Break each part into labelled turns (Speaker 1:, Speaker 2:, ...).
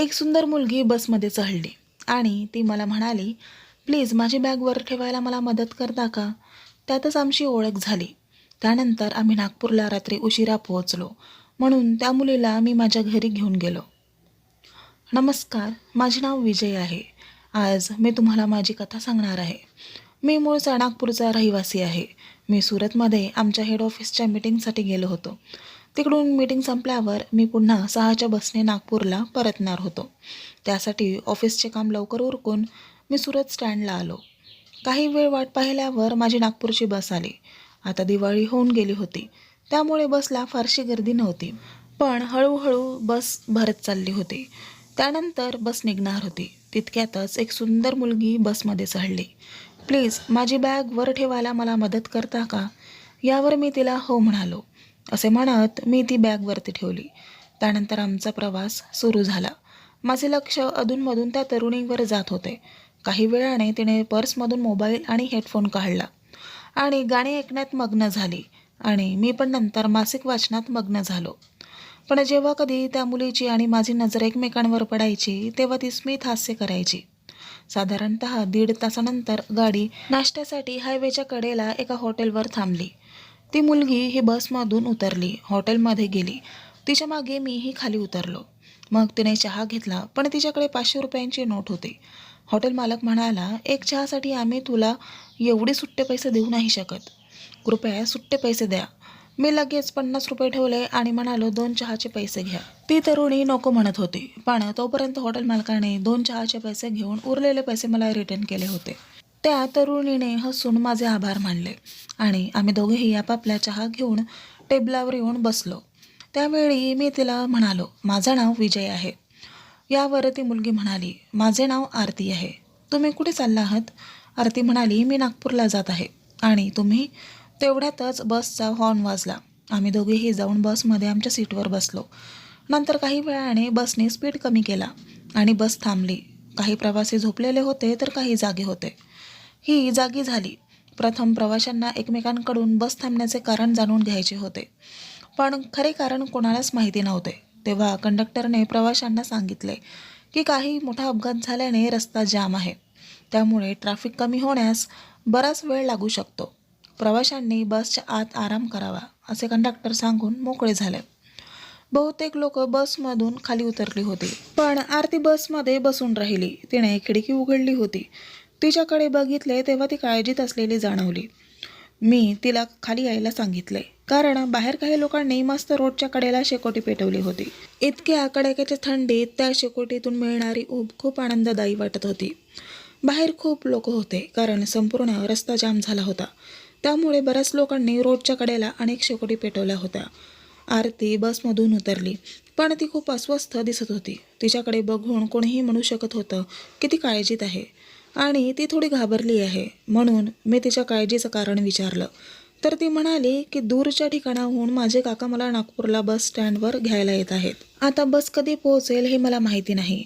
Speaker 1: एक सुंदर मुलगी बसमध्ये चढली. आणि ती मला म्हणाली प्लीज माझी बॅग वर ठेवायला मला मदत करता का? त्यातच आमची ओळख झाली. त्यानंतर आम्ही नागपूरला रात्री उशिरा पोहोचलो. म्हणून त्या मुलीला मी माझ्या घरी घेऊन गेलो. नमस्कार माझे नाव विजय आहे. आज मी तुम्हाला माझी कथा सांगणार आहे. मी मूळचा नागपूरचा रहिवासी आहे. मी सुरतमध्ये आमच्या हेड ऑफिसच्या मीटिंगसाठी गेलो होतो. तिकडून मीटिंग संपल्यावर मी पुन्हा सहाच्या बसने नागपूरला परतणार होतो. त्यासाठी ऑफिसचे काम लवकर उरकून मी सुरत स्टँडला आलो. काही वेळ वाट पाहिल्यावर माझी नागपूरची बस आली. आता दिवाळी होऊन गेली होती. त्यामुळे बसला फारशी गर्दी नव्हती. पण हळूहळू बस भरत चालली होती. त्यानंतर बस निघणार होती. तितक्यातच एक सुंदर मुलगी बसमध्ये चढली. प्लीज माझी बॅग वर ठेवायला मला मदत करता का? यावर मी तिला हो म्हणालो. असे म्हणत मी ती बॅग वरती ठेवली. त्यानंतर आमचा प्रवास सुरू झाला. माझे लक्ष अधूनमधून त्या तरुणीवर जात होते. काही वेळाने तिने पर्समधून मोबाईल आणि हेडफोन काढला. आणि गाणी ऐकण्यात मग्न झाली. आणि मी पण नंतर मासिक वाचनात मग्न झालो. पण जेव्हा कधी त्या मुलीची आणि माझी नजर एकमेकांवर पडायची तेव्हा ती स्मित हास्य करायची. साधारणत दीड तासानंतर गाडी नाश्त्यासाठी हायवेच्या कडेला एका हॉटेलवर थांबली. ती मुलगी ही बसमधून उतरली हॉटेलमध्ये गेली. तिच्यामागे मीही खाली उतरलो. मग तिने चहा घेतला पण तिच्याकडे पाचशे रुपयांची नोट होती. हॉटेल मालक म्हणाला एक चहासाठी आम्ही तुला एवढे सुट्टे पैसे देऊ नाही शकत. कृपया सुट्टे पैसे द्या. मी लगेच पन्नास रुपये ठेवले आणि म्हणालो दोन चहाचे पैसे घ्या. ती तरुणी नको म्हणत होती पण तोपर्यंत हॉटेल मालकाने दोन चहाचे पैसे घेऊन उरलेले पैसे मला रिटर्न केले होते. त्या तरुणीने हसून माझे आभार मानले आणि आम्ही दोघेही आपापल्या चहा घेऊन टेबलावर येऊन बसलो. त्यावेळी मी तिला म्हणालो माझं नाव विजय आहे. यावर ती मुलगी म्हणाली माझे नाव आरती आहे. तुम्ही कुठे चालला आहात? आरती म्हणाली मी नागपूरला जात आहे आणि तुम्ही तेवढ्यातच बसचा हॉर्न वाजला. आम्ही दोघेही जाऊन बसमध्ये आमच्या सीटवर बसलो. नंतर काही वेळाने बसने स्पीड कमी केला आणि बस थांबली. काही प्रवासी झोपलेले होते तर काही जागे होते. ही जागी झाली. प्रथम प्रवाशांना एकमेकांकडून बस थांबण्याचे कारण जाणून घ्यायचे होते. पण खरे कारण कोणालाच माहिती नव्हते. तेव्हा कंडक्टरने प्रवाशांना सांगितले की काही मोठा अपघात झाल्याने रस्ता जाम आहे. त्यामुळे ट्रॅफिक कमी होण्यास बराच वेळ लागू शकतो. प्रवाशांनी बसच्या आत आराम करावा असे कंडक्टर सांगून मोकळे झाले. बहुतेक लोक बसमधून खाली उतरली होती. पण आरती बसमध्ये बसून राहिली. तिने खिडकी उघडली होती. तिच्याकडे बघितले तेव्हा ती काळजीत असलेली जाणवली. मी तिला खाली यायला सांगितले. कारण बाहेर काही लोकांनी मस्त रोडच्या कडेला शेकोटी पेटवली होती. इतक्या कडाक्याच्या थंडीत त्या शेकोटीतून मिळणारी ऊब खूप आनंददायी वाटत होती. बाहेर खूप लोक होते कारण संपूर्ण रस्ता जाम झाला होता. त्यामुळे बऱ्याच लोकांनी रोडच्या कडेला अनेक शेकोटी पेटवल्या होत्या. आरती बसमधून उतरली. पण ती खूप अस्वस्थ दिसत होती. तिच्याकडे बघून कोणीही म्हणू शकत होतं की ती काळजीत आहे. आणि ती थोडी घाबरली आहे. म्हणून मी तिच्या काळजीचं कारण विचारलं. तर ती म्हणाली की दूरच्या ठिकाणाहून माझे काका मला नागपूरला बस स्टँडवर घ्यायला येत आहेत. आता बस कधी पोहोचेल हे मला माहिती नाही.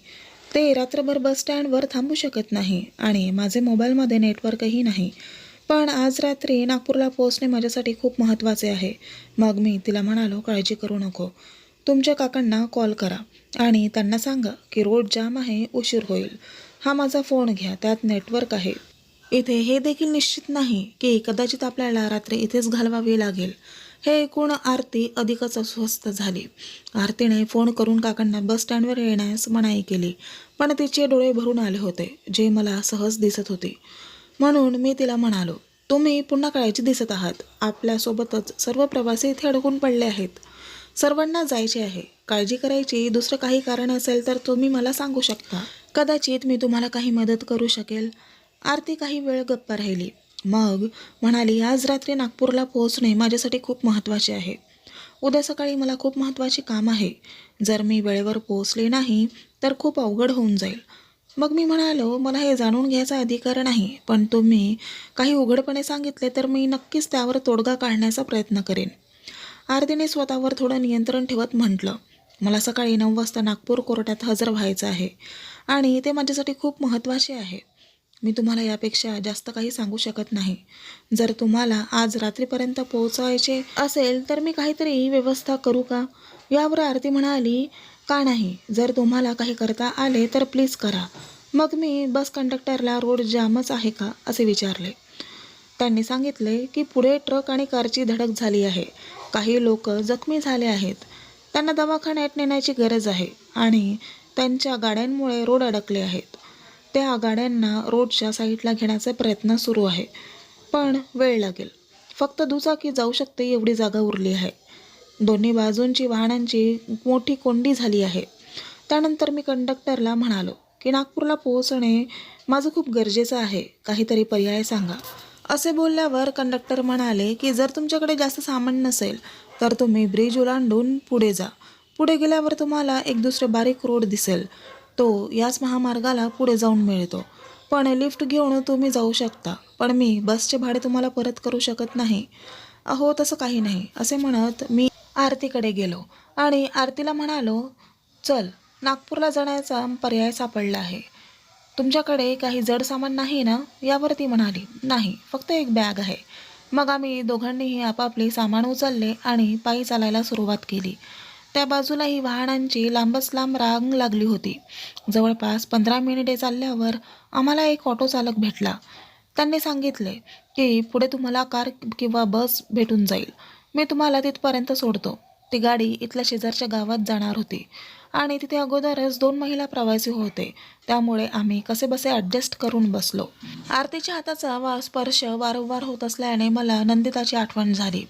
Speaker 1: ते रात्रभर बस स्टँडवर थांबू शकत नाही आणि माझे मोबाईलमध्ये नेटवर्कही नाही. पण आज रात्री नागपूरला पोहोचणे माझ्यासाठी खूप महत्त्वाचे आहे. मग मी तिला म्हणालो काळजी करू नको. तुमच्या काकांना कॉल करा आणि त्यांना सांगा की रोड जाम आहे उशीर होईल. हा माझा फोन घ्या त्यात नेटवर्क आहे. इथे हे देखील निश्चित नाही की कदाचित आपल्याला रात्री इथेच घालवावी लागेल. हे ऐकून आरती अधिकच अस्वस्थ झाली. आरतीने फोन करून काकांना बस स्टँडवर येण्यास मनाई केली पण तिचे डोळे भरून आले होते जे मला सहज दिसत होते. म्हणून मी तिला म्हणालो तुम्ही पुन्हा काळजी दिसत आहात. आपल्यासोबतच सर्व प्रवासी इथे अडकून पडले आहेत. सर्वांना जायचे आहे. काळजी करायची दुसरं काही कारण असेल तर तुम्ही मला सांगू शकता. कदाचित मी तुम्हाला काही मदत करू शकेल. आरती काही वेळ गप्प राहिली. मग म्हणाली आज रात्री नागपूरला पोहोचणे माझ्यासाठी खूप महत्त्वाचे आहे. उद्या सकाळी मला खूप महत्त्वाचे काम आहे. जर मी वेळेवर पोहोचले नाही तर खूप अवघड होऊन जाईल. मग मी म्हणालो मला हे जाणून घ्यायचा अधिकार नाही पण तुम्ही काही उघडपणे सांगितले तर मी नक्कीच त्यावर तोडगा काढण्याचा प्रयत्न करेन. आरतीने स्वतःवर थोडं नियंत्रण ठेवत म्हटलं मला सकाळी नऊ वाजता नागपूर कोर्टात हजर व्हायचं आहे आणि ते माझ्यासाठी खूप महत्त्वाचे आहे. मी तुम्हाला यापेक्षा जास्त काही सांगू शकत नाही. जर तुम्हाला आज रात्रीपर्यंत पोहोचायचे असेल तर मी काहीतरी व्यवस्था करू का? यावर आरती म्हणाली का नाही. जर तुम्हाला काही करता आले तर प्लीज करा. मग मी बस कंडक्टरला रोड जामच आहे का? असे विचारले. त्यांनी सांगितले की पुढे ट्रक आणि कारची धडक झाली आहे. काही लोक जखमी झाले आहेत. त्यांना दवाखान्यात नेण्याची गरज आहे आणि त्यांच्या गाड्यांमुळे रोड अडकले आहेत. त्या गाड्यांना रोडच्या साईडला घेण्याचा प्रयत्न सुरू आहे. पण वेळ लागेल. फक्त दुचाकी जाऊ शकते एवढी जागा उरली आहे. दोन्ही बाजूंची वाहनांची मोठी कोंडी झाली आहे. त्यानंतर मी कंडक्टरला म्हणालो की नागपूरला पोहोचणे माझं खूप गरजेचं आहे. काहीतरी पर्याय सांगा. असे बोलल्यावर कंडक्टर म्हणाले की जर तुमच्याकडे जास्त सामान नसेल तर तुम्ही ब्रिज ओलांडून पुढे जा. पुढे गेल्यावर तुम्हाला एक दुसरे बारीक रोड दिसेल. तो याच महामार्गाला पुढे जाऊन मिळतो. पण लिफ्ट घेऊन तुम्ही जाऊ शकता. पण मी बसचे भाडे तुम्हाला परत करू शकत नाही. अहो तसं काही नाही असे म्हणत मी आरतीकडे गेलो आणि आरतीला म्हणालो चल नागपूरला जाण्याचा पर्याय सापडला आहे. तुमच्याकडे काही जड सामान नाही ना? यावर ती म्हणाली नाही फक्त एक बॅग आहे. मग आम्ही दोघांनीही आपापले सामान उचलले आणि पायी चालायला सुरुवात केली. त्या बाजूलाही वाहनांची लांबच लांब रांग लागली होती. जवळपास पंधरा मिनिटे चालल्यावर आम्हाला एक ऑटो चालक भेटला. त्यांनी सांगितले की पुढे तुम्हाला कार किंवा बस भेटून जाईल. मी तुम्हाला तिथपर्यंत सोडतो. ती गाडी इथल्या शेजारच्या गावात जाणार होती. आणि तिथे अगोदरच दोन महिला प्रवासी होते. त्यामुळे आम्ही कसे बसे ॲडजस्ट करून बसलो. आरतीच्या हाताचा वा स्पर्श वारंवार होत असल्याने मला नंदिताची आठवण झाली.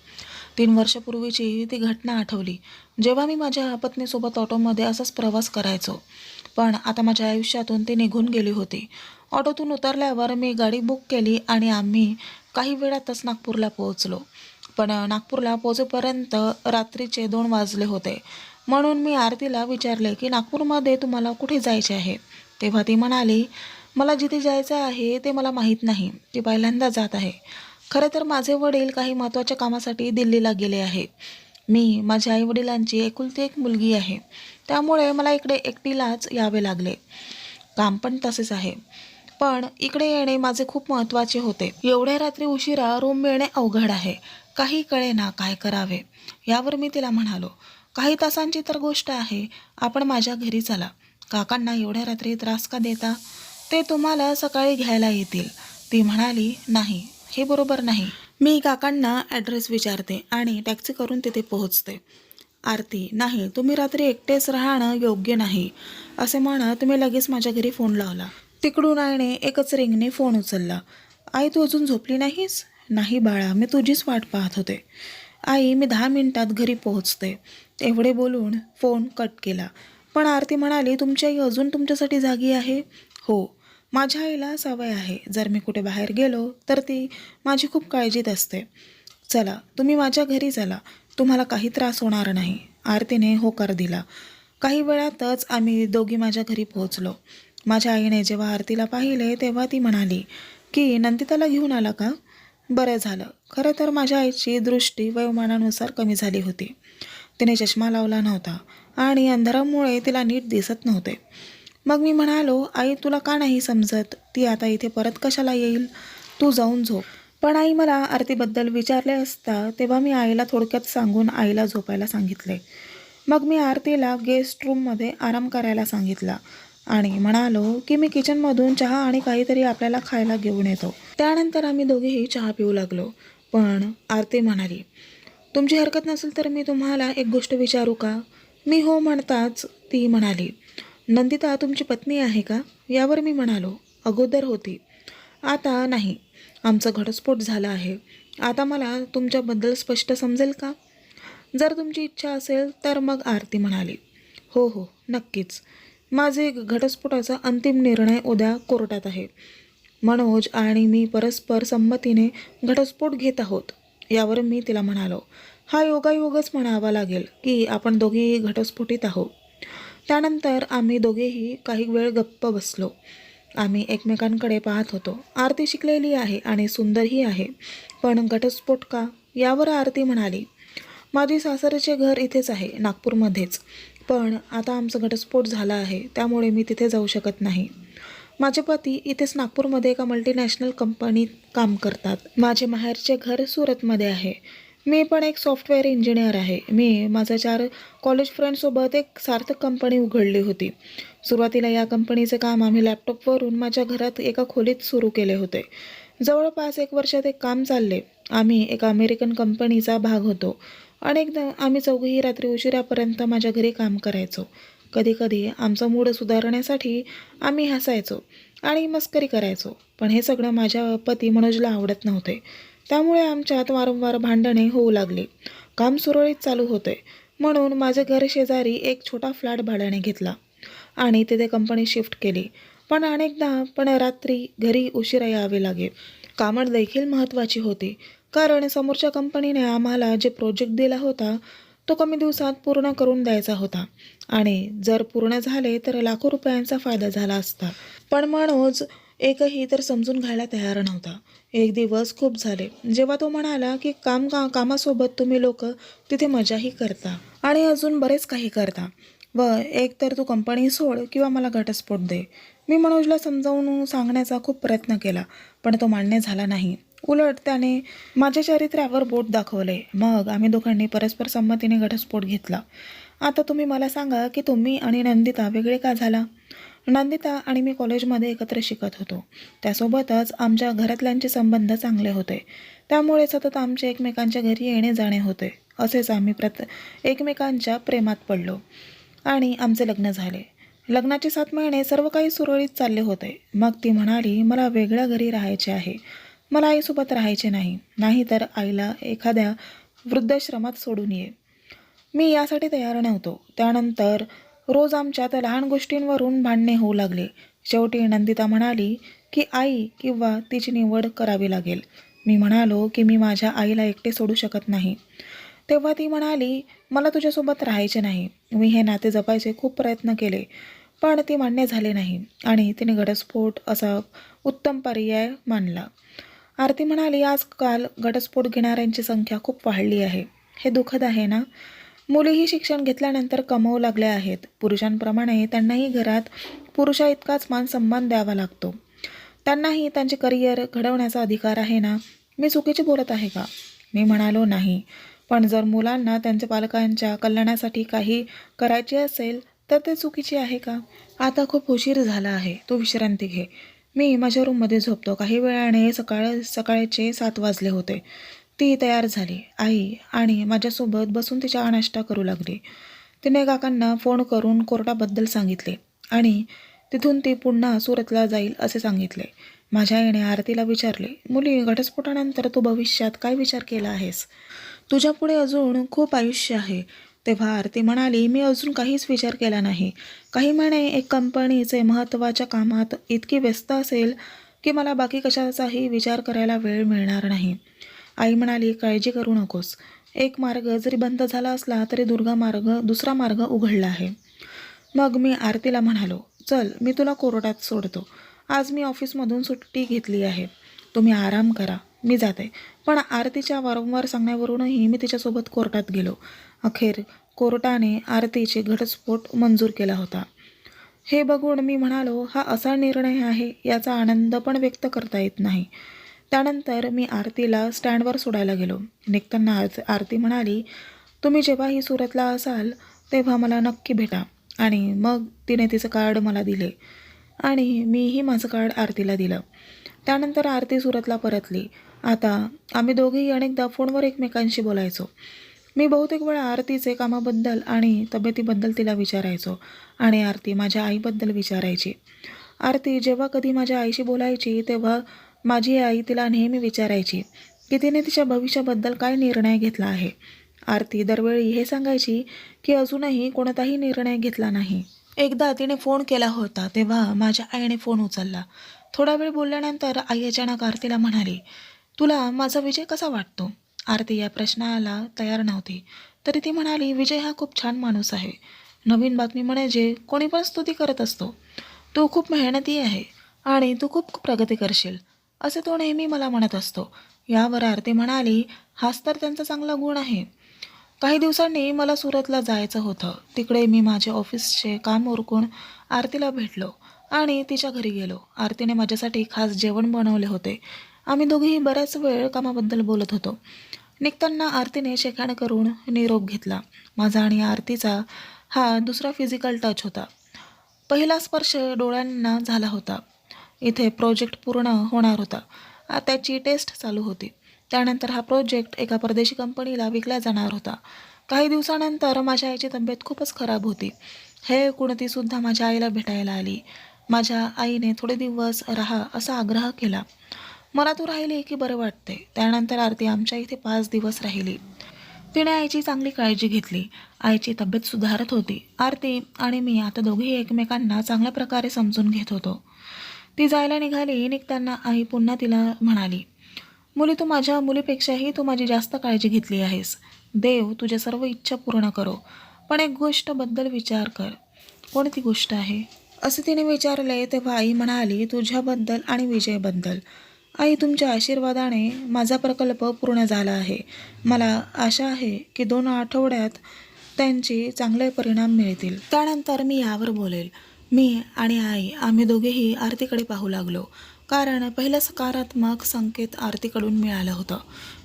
Speaker 1: तीन वर्षापूर्वीची ती घटना आठवली. जेव्हा मी माझ्या पत्नीसोबत ऑटोमध्ये असाच प्रवास करायचो. पण आता माझ्या आयुष्यातून ती निघून गेली होती. ऑटोतून उतरल्यावर मी गाडी बुक केली आणि आम्ही काही वेळातच नागपूरला पोहोचलो. पण नागपूरला पोचेपर्यंत रात्रीचे दोन वाजले होते. म्हणून मी आरतीला विचारले की नागपूरमध्ये तुम्हाला कुठे जायचे आहे? तेव्हा ती म्हणाली मला जिथे जायचं आहे ते मला माहीत नाही. ती पहिल्यांदा जात आहे. खरं तर माझे वडील काही महत्त्वाच्या कामासाठी दिल्लीला गेले आहे मी माझ्या आईवडिलांची एकुलती एक मुलगी आहे. त्यामुळे मला इकडे एकटीलाच यावे लागले. काम पण तसेच आहे. पण इकडे येणे माझे खूप महत्त्वाचे होते. एवढ्या रात्री उशिरा रूम मिळणे अवघड आहे. काही कळे ना काय करावे यावर मी तिला म्हणालो. काही तासांची तर गोष्ट आहे आपण माझ्या घरी चला. काकांना एवढ्या रात्री त्रास का देता? ते तुम्हाला सकाळी घ्यायला येतील. ती म्हणाली नाही हे बरोबर नाही. मी काकांना ॲड्रेस विचारते आणि टॅक्सी करून तिथे पोहोचते. आरती नाही तुम्ही रात्री एकटेच राहणं योग्य नाही. असे म्हणत मी लगेच माझ्या घरी फोन लावला. तिकडून आईने एकच रिंगने फोन उचलला. आई तू अजून झोपली नाहीस? नाही बाळा मी तुझीच वाट पाहत होते. आई मी दहा मिनिटात घरी पोहोचते. एवढे बोलून फोन कट केला. पण आरती म्हणाली तुमची आई अजून तुमच्यासाठी जागी आहे? हो. माझ्या आईला सवय आहे. जर मी कुठे बाहेर गेलो तर ती माझी खूप काळजीत असते. चला तुम्ही माझ्या घरी चला. तुम्हाला काही त्रास होणार नाही. आरतीने होकार दिला. काही वेळातच आम्ही दोघी माझ्या घरी पोहोचलो. माझ्या आईने जेव्हा आरतीला पाहिले तेव्हा ती म्हणाली की नंदिताला घेऊन आला का? बरं झालं. खरं तर माझ्या आईची दृष्टी वयोमानानुसार कमी झाली होती. तिने चष्मा लावला नव्हता आणि अंधारामुळे तिला नीट दिसत नव्हते. मग मी म्हणालो आई तुला का नाही समजत? ती आता इथे परत कशाला येईल? तू जाऊन झोप. पण आई मला आरतीबद्दल विचारले असता तेव्हा मी आईला थोडक्यात सांगून आईला झोपायला सांगितले. मग मी आरतीला गेस्ट रूममध्ये आराम करायला सांगितला. आणि म्हणालो की मी किचनमधून चहा आणि काहीतरी आपल्याला खायला घेऊन येतो. त्यानंतर आम्ही दोघेही चहा पिऊ लागलो. पण आरती म्हणाली तुमची हरकत नसेल तर मी तुम्हाला एक गोष्ट विचारू का? मी हो म्हणताच ती म्हणाली. नंदिता तुमची पत्नी आहे का? यावर मी म्हणालो अगोदर होती. आता नाही. आमचा घटस्फोट झाला आहे. आता मला तुमच्याबद्दल स्पष्ट समजेल का? जर तुमची इच्छा असेल तर मग आरती म्हणाली. हो हो. नक्कीच. माझे घटस्फोटाचा अंतिम निर्णय उद्या कोर्टात आहे. मनोज आणि मी परस्पर संमतीने घटस्फोट घेत आहोत यावर मी तिला म्हणालो. हा योगायोगच म्हणावा लागेल की आपण दोघेही घटस्फोटीत आहोत. त्यानंतर आम्ही दोघेही काही वेळ गप्प बसलो. आम्ही एकमेकांकडे पाहत होतो. आरती शिकलेली आहे आणि सुंदरही आहे. पण घटस्फोट का? यावर आरती म्हणाली माझी सासऱ्याचे घर इथेच आहे नागपूरमध्येच. पण आता आमचा घटस्फोट झाला आहे त्यामुळे मी तिथे जाऊ शकत नाही. माझे पती इथेच नागपूरमध्ये एका मल्टीनॅशनल कंपनीत काम करतात. माझे माहेरचे घर सुरतमध्ये आहे. मी पण एक सॉफ्टवेअर इंजिनियर आहे. मी माझ्या चार कॉलेज फ्रेंडसोबत एक सार्थक कंपनी उघडली होती. सुरुवातीला या कंपनीचे काम आम्ही लॅपटॉपवरून माझ्या घरात एका खोलीत सुरू केले होते. जवळपास एक वर्षात एक काम चालले. आम्ही एका अमेरिकन कंपनीचा भाग होतो. अनेकदा आम्ही चौघही रात्री उशिरापर्यंत माझ्या घरी काम करायचो. कधीकधी आमचा मूड सुधारण्यासाठी आम्ही हसायचो आणि मस्करी करायचो पण हे सगळं माझ्या पती मनोजला आवडत नव्हते. त्यामुळे आमच्यात वारंवार भांडणे होऊ लागली. काम सुरळीत चालू होते. म्हणून माझे घर शेजारी एक छोटा फ्लॅट भाड्याने घेतला आणि तिथे कंपनी शिफ्ट केली. पण अनेकदा पण रात्री घरी उशिरा यावे लागे. कामं देखील महत्त्वाची होती. कारण समोरच्या कंपनीने आम्हाला जे प्रोजेक्ट दिला होता तो कमी दिवसात पूर्ण करून द्यायचा होता. आणि जर पूर्ण झाले तर लाखो रुपयांचा फायदा झाला असता. पण मनोज एकही तर समजून घ्यायला तयार नव्हता. एक दिवस खूप झाले. जेव्हा तो म्हणाला की काम का कामासोबत तुम्ही लोक तिथे मजाही करता आणि अजून बरेच काही करता. व एक तर तू कंपनी सोड किंवा मला घटस्फोट दे. मी मनोजला समजावून सांगण्याचा खूप प्रयत्न केला पण तो मान्य झाला नाही. उलट त्याने माझ्या चारित्र्यावर बोट दाखवले. मग आम्ही दोघांनी परस्पर संमतीने घटस्फोट घेतला. आता तुम्ही मला सांगा की तुम्ही आणि नंदिता वेगळे का झाला? नंदिता आणि मी कॉलेजमध्ये एकत्र शिकत होतो. त्यासोबतच आमच्या घरातल्यांचे संबंध चांगले होते. त्यामुळे सतत आमचे एकमेकांच्या घरी येणे जाणे होते. असेच आम्ही प्रत एकमेकांच्या प्रेमात पडलो आणि आमचे लग्न झाले. लग्नाचे सात महिने सर्व काही सुरळीत चालले होते. मग ती म्हणाली मला वेगळ्या घरी राहायचे आहे. मला आईसोबत राहायचे नाही. नाहीतर आईला एखाद्या वृद्धाश्रमात सोडून ये. मी यासाठी तयार नव्हतो. त्यानंतर रोज आमच्यात लहान गोष्टींवरून भांडणे होऊ लागले. शेवटी नंदिता म्हणाली की आई किंवा तिची निवड करावी लागेल. मी म्हणालो की मी माझ्या आईला एकटे सोडू शकत नाही. तेव्हा ती म्हणाली मला तुझ्यासोबत राहायचे नाही. मी हे नाते जपायचे खूप प्रयत्न केले पण ती मान्य झाले नाही आणि तिने घटस्फोट असा उत्तम पर्याय मानला. आरती म्हणाली आजकाल घटस्फोट घेणाऱ्यांची संख्या खूप वाढली आहे. हे दुःखद आहे ना? मुलीही शिक्षण घेतल्यानंतर कमवू लागल्या आहेत. पुरुषांप्रमाणे त्यांनाही घरात पुरुषा इतकाच मान सन्मान द्यावा लागतो. त्यांनाही त्यांचे करिअर घडवण्याचा अधिकार आहे ना? मी चुकीचे बोलत आहे का? मी म्हणालो नाही. पण जर मुलांना त्यांच्या पालकांच्या कल्याणासाठी काही करायचे असेल तर ते चुकीचे आहे का? आता खूप उशीर झाला आहे. तू विश्रांती घे. मी माझ्या रूममध्ये झोपतो. काही वेळाने सकाळ सकाळचे सात वाजले होते. ती तयार झाली. आई आणि माझ्यासोबत बसून तिच्या अनाष्टा करू लागली. तिने काकांना फोन करून कोर्टाबद्दल सांगितले आणि तिथून ती पुन्हा सुरतला जाईल असे सांगितले. माझ्या आईने आरतीला विचारले मुली घटस्फोटानंतर तू भविष्यात काय विचार केला आहेस? तुझ्यापुढे अजून खूप आयुष्य आहे. तेव्हा आरती म्हणाली मी अजून काहीच विचार केला नाही. काही महिने एक कंपनीचे महत्त्वाच्या कामात इतकी व्यस्त असेल की मला बाकी कशाचाही विचार करायला वेळ मिळणार नाही. आई म्हणाली काळजी करू नकोस. एक मार्ग जरी बंद झाला असला तरी दुर्गा मार्ग दुसरा मार्ग उघडला आहे. मग मी आरतीला म्हणालो चल मी तुला कोर्टात सोडतो. आज मी ऑफिसमधून सुट्टी घेतली आहे. तुम्ही आराम करा. मी जाते. पण आरतीच्या वारंवार सांगण्यावरूनही मी तिच्यासोबत कोर्टात गेलो. अखेर कोर्टाने आरतीचे घटस्फोट मंजूर केला होता. हे बघून मी म्हणालो हा असा निर्णय आहे याचा आनंद पण व्यक्त करता येत नाही. त्यानंतर मी आरतीला स्टँडवर सोडायला गेलो. निघताना आर आरती म्हणाली तुम्ही जेव्हाही सुरतला असाल तेव्हा मला नक्की भेटा. आणि मग तिने तिचं कार्ड मला दिले. आणि मीही माझं कार्ड आरतीला दिलं. त्यानंतर आरती सुरतला परतली. आता आम्ही दोघेही अनेकदा फोनवर एकमेकांशी बोलायचो. मी बहुतेक वेळा आरतीचे कामाबद्दल आणि तब्येतीबद्दल तिला विचारायचो आणि आरती माझ्या आईबद्दल विचारायची. आरती जेव्हा कधी माझ्या आईशी बोलायची तेव्हा माझी आई तिला नेहमी विचारायची की तिने तिच्या भविष्याबद्दल काय निर्णय घेतला आहे. आरती दरवेळी हे सांगायची की अजूनही कोणताही निर्णय घेतला नाही. एकदा तिने फोन केला होता तेव्हा माझ्या आईने फोन उचलला. थोडा वेळ बोलल्यानंतर आई अचानक आरतीला म्हणाली तुला माझा विजय कसा वाटतो? आरती या प्रश्नाला तयार नव्हती. तरी ती म्हणाली विजय हा खूप छान माणूस आहे. नवीन बातमी म्हणजे कोणी पण स्तुती करत असतो. तू खूप मेहनती आहे आणि तू खूप प्रगती करशील. असे तो नेहमी मला म्हणत असतो. यावर आरती म्हणाली हाच तर त्यांचा चांगला गुण आहे. काही दिवसांनी मला सुरतला जायचं होतं. तिकडे मी माझे ऑफिसचे काम उरकून आरतीला भेटलो आणि तिच्या घरी गेलो. आरतीने माझ्यासाठी खास जेवण बनवले होते. आम्ही दोघेही बऱ्याच वेळ कामाबद्दल बोलत होतो. निघताना आरतीने शेखाण करून निरोप घेतला. माझा आणि आरतीचा हा दुसरा फिजिकल टच होता. पहिला स्पर्श डोळ्यांना झाला होता. इथे प्रोजेक्ट पूर्ण होणार होता. त्याची टेस्ट चालू होती. त्यानंतर हा प्रोजेक्ट एका परदेशी कंपनीला विकला जाणार होता. काही दिवसानंतर माझ्या आईची तब्येत खूपच खराब होती. हे कुणतीसुद्धा माझ्या आईला भेटायला आली. माझ्या आईने थोडे दिवस राहा असा आग्रह केला. मला तू राहिली की बरं वाटते त्यानंतर आरती आमच्या इथे पाच दिवस राहिली. तिने आईची चांगली काळजी घेतली. आईची तब्येत सुधारत होती. आरती आणि मी आता दोघेही एकमेकांना चांगल्या प्रकारे समजून घेत होतो. ती जायला निघाली निघताना आई पुन्हा तिला म्हणाली मुली तू माझ्या मुलीपेक्षाही तू माझी जास्त काळजी घेतली आहेस. देव तुझ्या सर्व इच्छा पूर्ण करो. पण एक गोष्टबद्दल विचार कर. कोणती गोष्ट आहे? असे तिने विचारले तेव्हा आई म्हणाली तुझ्याबद्दल आणि विजयबद्दल. आई तुमच्या आशीर्वादाने माझा प्रकल्प पूर्ण झाला आहे. मला आशा आहे की दोन आठवड्यात त्यांचे चांगले परिणाम मिळतील. त्यानंतर मी यावर बोलेल. मी आणि आई आम्ही दोघेही आरतीकडे पाहू लागलो. कारण पहिलं सकारात्मक संकेत आरतीकडून मिळालं होतं.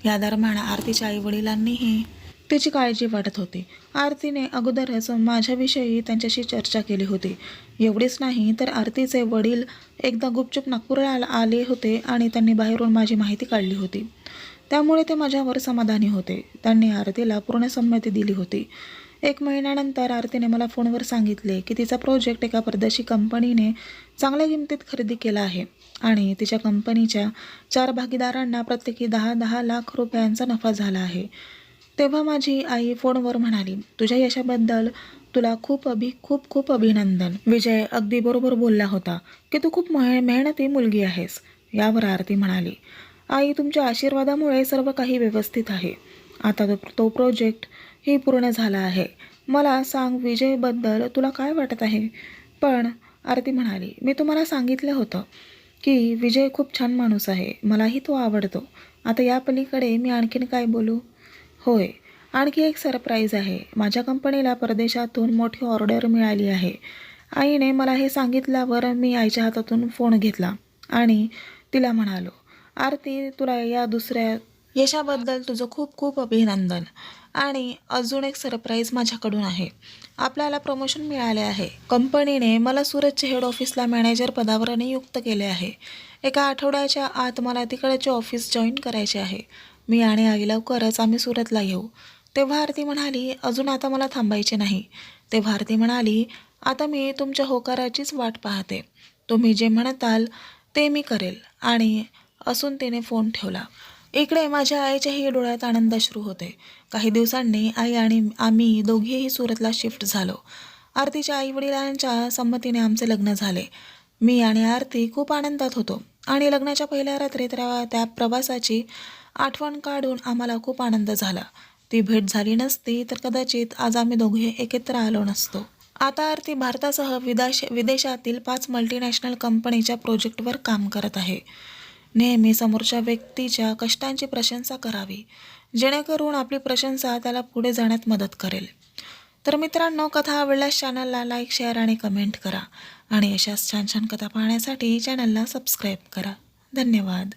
Speaker 1: या दरम्यान आरतीच्या आईवडिलांनीही तिची काळजी वाटत होती. आरतीने अगोदरच माझ्याविषयी त्यांच्याशी चर्चा केली होती. एवढीच नाही तर आरतीचे वडील एकदा गुपचूप नागपूरला आले होते आणि त्यांनी बाहेरून माझी माहिती काढली होती. त्यामुळे ते माझ्यावर समाधानी होते. त्यांनी आरतीला पूर्ण संमती दिली होती. एक महिन्यानंतर आरतीने मला फोनवर सांगितले की तिचा प्रोजेक्ट एका परदेशी कंपनीने चांगल्या किमतीत खरेदी केला आहे आणि तिच्या कंपनीच्या चार भागीदारांना प्रत्येकी दहा दहा लाख रुपयांचा नफा झाला आहे. तेव्हा माझी आई फोनवर म्हणाली तुझ्या यशाबद्दल तुला खूप अभि खूप खूप अभिनंदन. विजय अगदी बरोबर बोलला होता की तू खूप मेह मेहनती मुलगी आहेस यावर आरती म्हणाली. आई तुमच्या आशीर्वादामुळे सर्व काही व्यवस्थित आहे. आता तो तो प्रोजेक्ट ही पूर्ण झाला आहे. मला सांग विजयबद्दल तुला काय वाटत आहे? पण आरती म्हणाली मी तुम्हाला सांगितलं होतं की विजय खूप छान माणूस आहे. मलाही तो आवडतो. आता या पलीकडे मी आणखीन काय बोलू? होय. आणखी एक सरप्राईज आहे. माझ्या कंपनीला परदेशातून मोठी ऑर्डर मिळाली आहे. आईने मला हे सांगितल्यावर मी आईच्या हातातून फोन घेतला आणि तिला म्हणालो आरती तुला या दुसऱ्या यशाबद्दल तुझं खूप खूप अभिनंदन. आणि अजून एक सरप्राईज माझ्याकडून आहे. आपल्याला प्रमोशन मिळाले आहे. कंपनीने मला सुरतच्या हेड ऑफिसला मॅनेजर पदावर नियुक्त केले आहे. एका आठवड्याच्या आत मला तिकडचे ऑफिस जॉईन करायचे आहे. मी आणि आई लवकरच आम्ही सुरतला येऊ. तेव्हा आरती म्हणाली अजून आता मला थांबायचे नाही. तेव्हा आरती म्हणाली आता मी तुमच्या होकाराचीच वाट पाहते. तुम्ही जे म्हणताल ते मी करेल. आणि असून तिने फोन ठेवला. इकडे माझ्या आईच्याही डोळ्यात आनंद अश्रू होते. काही दिवसांनी आई आणि आम्ही दोघेही सुरतला शिफ्ट झालो. आरतीच्या आईवडिलांच्या संमतीने आमचे लग्न झाले. मी आणि आरती खूप आनंदात होतो. आणि लग्नाच्या पहिल्या रात्री त्या त्या प्रवासाची आठवण काढून आम्हाला खूप आनंद झाला. ती भेट झाली नसती तर कदाचित आज आम्ही दोघे एकत्र आलो नसतो. आता आरती भारतासह विदेश विदेशातील पाच मल्टीनॅशनल कंपनीच्या प्रोजेक्टवर काम करत आहे. नेहमी समोरच्या व्यक्तीच्या कष्टांची प्रशंसा करावी जेणेकरून आपली प्रशंसा त्याला पुढे जाण्यात मदत करेल. तर मित्रांनो कथा आवडल्यास चॅनलला लाईक शेअर आणि कमेंट करा. आणि अशाच छान छान कथा पाहण्यासाठी चॅनलला सबस्क्राईब करा. धन्यवाद.